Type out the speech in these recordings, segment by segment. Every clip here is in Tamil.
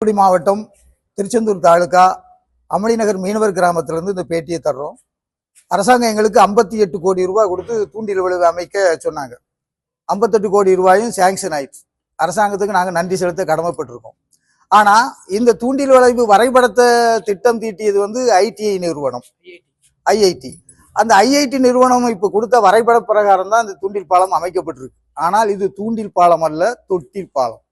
தூத்துக்குடி மாவட்டம் திருச்செந்தூர் தாலுகா அமளிநகர் மீனவர் கிராமத்திலிருந்து இந்த பேட்டியை தர்றோம். அரசாங்கம் எங்களுக்கு ஐம்பத்தி எட்டு கோடி ரூபாய் கொடுத்து தூண்டில் விளைவு அமைக்க சொன்னாங்க. ஐம்பத்தெட்டு கோடி ரூபாயும் சேங்ஷன் ஆயிடுச்சு. அரசாங்கத்துக்கு நாங்கள் நன்றி செலுத்த கடமைப்பட்டிருக்கோம். ஆனால் இந்த தூண்டில் விளைவு வரைபடத்தை திட்டம் தீட்டியது வந்து ஐடிஐ நிறுவனம். ஐஐடி. அந்த ஐஐடி நிறுவனம் இப்போ கொடுத்த வரைபட பிரகாரம் தான் இந்த தூண்டில் பாலம் அமைக்கப்பட்டிருக்கு. ஆனால் இது தூண்டில் பாலம் அல்ல தொட்டில் பாலம்.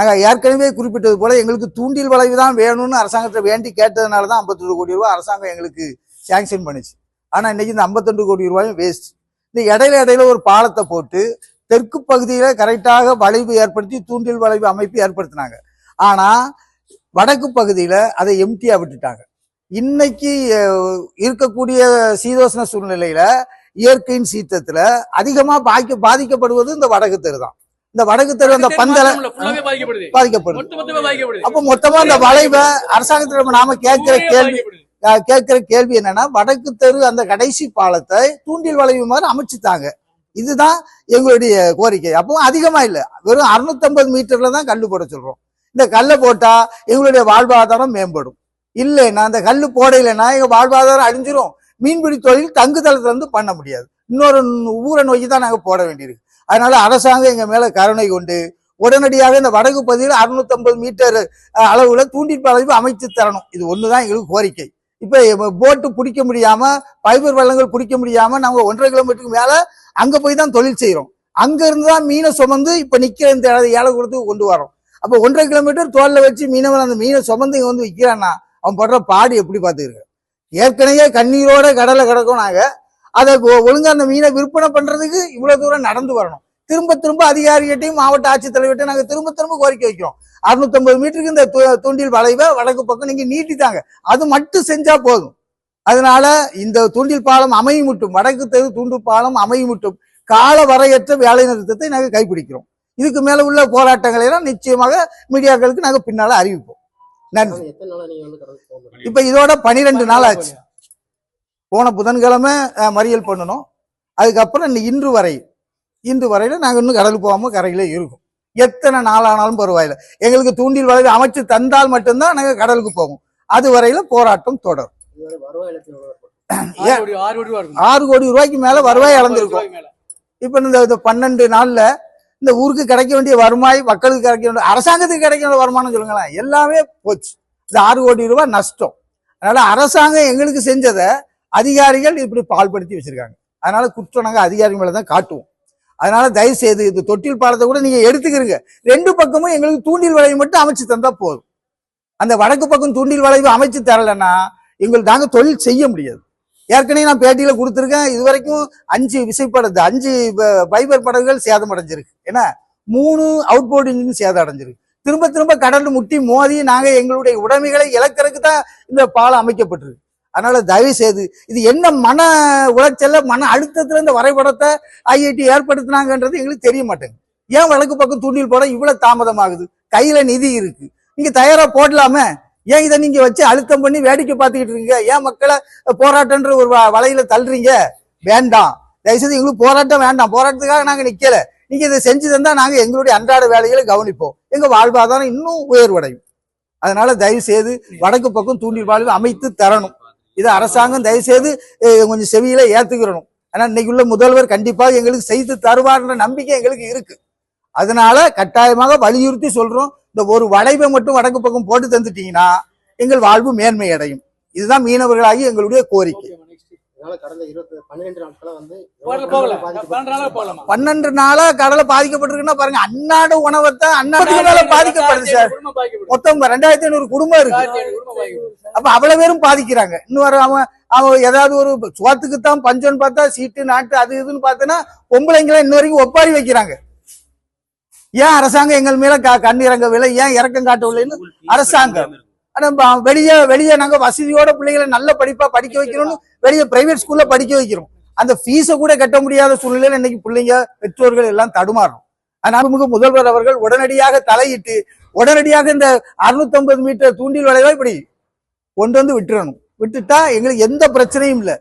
நாங்கள் ஏற்கனவே குறிப்பிட்டது போல எங்களுக்கு தூண்டில் வளைவு தான் வேணும்னு அரசாங்கத்தை வேண்டி கேட்டதுனால தான் ஐம்பத்தெண்டு கோடி ரூபாய் அரசாங்கம் எங்களுக்கு சேங்ஷன் பண்ணுச்சு. ஆனால் இன்னைக்கு இந்த ஐம்பத்தெண்டு கோடி ரூபாயும் வேஸ்ட் இந்த இடையில இடையில ஒரு பாலத்தை போட்டு தெற்கு பகுதியில் கரெக்டாக வளைவு ஏற்படுத்தி தூண்டில் வளைவு அமைப்பு ஏற்படுத்தினாங்க. ஆனால் வடக்கு பகுதியில் அதை எம்டியாக விட்டுட்டாங்க. இன்னைக்கு இருக்கக்கூடிய சீதோஷ்ண சூழ்நிலையில் இயற்கையின் சீற்றத்தில் அதிகமாக பாதிக்க பாதிக்கப்படுவது இந்த வடக்கு தெரு தான். இந்த வடக்கு தெரு அந்த பந்தல பாதிக்கப்படுது. அப்ப மொத்தமா இந்த வளைவை அரசாங்கத்துல நாம கேட்கிற கேள்வி கேட்கிற கேள்வி என்னன்னா வடக்கு தெரு அந்த கடைசி பாலத்தை தூண்டில் வளைவு மாதிரி அமைச்சுட்டாங்க. இதுதான் எங்களுடைய கோரிக்கை. அப்போ அதிகமா இல்ல. வெறும் 650 மீட்டர்ல தான் கல்லு போட சொல்றோம். இந்த கல்லை போட்டா எங்களுடைய வாழ்வாதாரம் மேம்படும். இல்லைன்னா அந்த கல்லு போடையிலன்னா எங்க வாழ்வாதாரம் அழிஞ்சிரும். மீன்பிடி தொழில் தங்குதளத்துல இருந்து பண்ண முடியாது. இன்னொரு ஊரை நோக்கி தான் நாங்க போட வேண்டியிருக்கு. அதனால அரசாங்கம் எங்க மேல கருணை கொண்டு உடனடியாக இந்த வடக்கு பகுதியில் 650 மீட்டர் அளவுல தூண்டில் அமைத்து தரணும். இது ஒண்ணுதான் எங்களுக்கு கோரிக்கை. இப்ப போட்டு பிடிக்க முடியாம பைபர் வள்ளங்கள் பிடிக்க முடியாம நாங்க ஒன்றரை கிலோமீட்டருக்கு மேல அங்க போய் தான் தொழில் செய்யறோம் அங்க இருந்து தான் மீனை சுமந்து இப்ப நிக்கிற இந்த ஏலகுளத்துக்கு ஏழை கொடுத்து கொண்டு வரோம் அப்ப ஒன்றரை கிலோமீட்டர் தோல்ல வச்சு மீனவன் அந்த மீனை சுமந்து இங்க வந்து விற்கிறான்னா அவன் படுற பாடு எப்படி பார்த்துருக்க ஏற்கனவே கண்ணீரோட கடலை கிடக்கும் நாங்க. அதை ஒழுங்கா அந்த மீனை விற்பனை பண்றதுக்கு இவ்வளவு தூரம் நடந்து வரணும். திரும்ப திரும்ப அதிகாரிகிட்டையும் மாவட்ட ஆட்சித்தலைவர்கிட்டையும் நாங்க திரும்ப திரும்ப கோரிக்கை வைக்கிறோம். 650 மீட்டருக்கு இந்த தூண்டில் வளைவை வடக்கு பக்கம் நீங்க நீட்டித்தாங்க. அது மட்டும் செஞ்சா போதும். அதனால இந்த தூண்டில் பாலம் அமையுமுட்டும். வடக்கு தெரு தூண்டில் பாலம் அமையுமுட்டும். கால வரையற்ற வேலை நிறுத்தத்தை நாங்க கைப்பிடிக்கிறோம். இதுக்கு மேல உள்ள போராட்டங்களை எல்லாம் நிச்சயமாக மீடியாக்களுக்கு நாங்க பின்னால அறிவிப்போம். நன்றி. இப்ப இதோட பனிரெண்டு நாள் ஆச்சு. போன புதன்கிழமை மறியல் பண்ணணும். அதுக்கப்புறம் இன்று வரை இன்று வரையில நாங்க இன்னும் கடலுக்கு போகாம கரையில இருக்கோம். எத்தனை நாள் ஆனாலும் பரவாயில்ல. எங்களுக்கு தூண்டில் வளைவு அமைச்சு தந்தால் மட்டும்தான் நாங்க கடலுக்கு போவோம். அது வரையில போராட்டம் தொடரும்? ஆறு கோடி ரூபாய்க்கு மேல வருவாய் இழந்திருக்கும். இப்ப இந்த பன்னெண்டு நாள்ல இந்த ஊருக்கு கிடைக்க வேண்டிய வருவாய் மக்களுக்கு கிடைக்க வேண்டிய அரசாங்கத்துக்கு கிடைக்க வேண்டிய வருமானம் சொல்லுங்களேன். எல்லாமே போச்சு. இந்த ஆறு கோடி ரூபாய் நஷ்டம். அதனால அரசாங்கம் எங்களுக்கு செஞ்சதை அதிகாரிகள் இப்படி பால்படுத்தி வச்சிருக்காங்க. அதனால குற்றம் நாங்கள் அதிகாரிகள் மேலே தான் காட்டுவோம். அதனால தயவு செய்து இந்த தொட்டில் பாலத்தை கூட நீங்க எடுத்துக்கிறீங்க ரெண்டு பக்கமும் எங்களுக்கு தூண்டில் வளைவு மட்டும் அமைச்சு தந்தா போதும். அந்த வடக்கு பக்கம் தூண்டில் வளைவு அமைச்சு தரலைன்னா எங்களுக்கு நாங்க தொழில் செய்ய முடியாது. ஏற்கனவே நான் பேட்டியில கொடுத்துருக்கேன். இது வரைக்கும் அஞ்சு விசைப்படகு அஞ்சு ப- படகுகள் சேதம் அடைஞ்சிருக்கு. ஏன்னா மூணு அவுட்போர்ட் இன்ஜின் சேதம் அடைஞ்சிருக்கு. திரும்ப திரும்ப கடல் முட்டி மோதி நாங்கள் எங்களுடைய உடைமைகளை இழக்கிறதுக்கு தான் இந்த பாலம் அமைக்கப்பட்டிருக்கு. அதனால தயவு செய்து இது என்ன மன உளைச்சல மன அழுத்தத்துல இந்த வரைபடத்தை ஐஐடி ஏற்படுத்தினாங்கன்றது எங்களுக்கு தெரிய மாட்டேங்குது ஏன் வழக்கு பக்கம் தூண்டில் போட இவ்வளவு தாமதமாகுது? கையில நிதி இருக்கு. நீங்க தயாரா போடலாமே? ஏன் இதை நீங்க வச்சு அழுத்தம் பண்ணி வேடிக்கை பார்த்துக்கிட்டு இருக்கீங்க? ஏன் மக்களை போராட்டம்ன்ற ஒரு வ- வலையில தள்ளுறீங்க? வேண்டாம். தயவுசெய்து எங்களுக்கு போராட்டம் வேண்டாம். போராட்டத்துக்காக நாங்க நிக்கல. நீங்க இதை செஞ்சு தந்தா நாங்க எங்களுடைய அன்றாட வேலைகளை கவனிப்போம். எங்க வாழ்வாதாரம் இன்னும் உயர்வடையும். அதனால தயவு செய்து வடக்கு பக்கம் தூண்டில் வாழ்வு அமைத்து தரணும். இதை அரசாங்கம் தயவு செய்து கொஞ்சம் செவியில ஏத்துக்கிறணும். ஆனா இன்னைக்கு உள்ள முதல்வர் கண்டிப்பாக எங்களுக்கு செய்து தருவார்ன்ற நம்பிக்கை எங்களுக்கு இருக்கு. அதனால கட்டாயமாக வலியுறுத்தி சொல்றோம். இந்த ஒரு வளைவை மட்டும் வடக்கு பக்கம் போட்டு தந்துட்டீங்கன்னா எங்கள் வாழ்வு மேன்மை அடையும் இதுதான் மீனவர்களாகி எங்களுடைய கோரிக்கை. பன்னெண்டு நாளா கடலை பாதிக்கப்பட்டிருக்குன்னா பாருங்க அன்னாட உணவத்தை மேல பாதிக்கப்படுது சார். மொத்தம் ரெண்டாயிரத்தி ஐநூறு குடும்பம் இருக்கு. அப்ப அவ்வளவு பேரும் பாதிக்கிறாங்க. இன்னும் அவன் அவன் ஏதாவது ஒரு சுவாத்துக்கு தான் பஞ்சம்னு பார்த்தா சீட்டு நாட்டு அது இதுன்னு பார்த்தோன்னா பொம்பளைங்களை இன்ன வரைக்கும் ஒப்பாரி வைக்கிறாங்க. ஏன் அரசாங்கம் எங்கள் மேல க- கண் இறங்கவில்லை ஏன் இறக்கம் காட்டவில்லைன்னு? அரசாங்கம். ஆனா வெளியே வெளியே நாங்க வசதியோட பிள்ளைகளை நல்ல படிப்பா படிக்க வைக்கணும்னு வெளியே பிரைவேட் ஸ்கூல்ல படிக்க வைக்கிறோம். அந்த ஃபீஸை கூட கட்ட முடியாத சூழ்நிலையில இன்னைக்கு பிள்ளைங்க பெற்றோர்கள் எல்லாம் தடுமாறும் அதனால மிக முதல்வர் அவர்கள் உடனடியாக தலையிட்டு உடனடியாக இந்த 650 மீட்டர் தூண்டில் வளைவா இப்படி கொண்டு வந்து விட்டுறணும். விட்டுட்டா எங்களுக்கு எந்த பிரச்சனையும் இல்லை.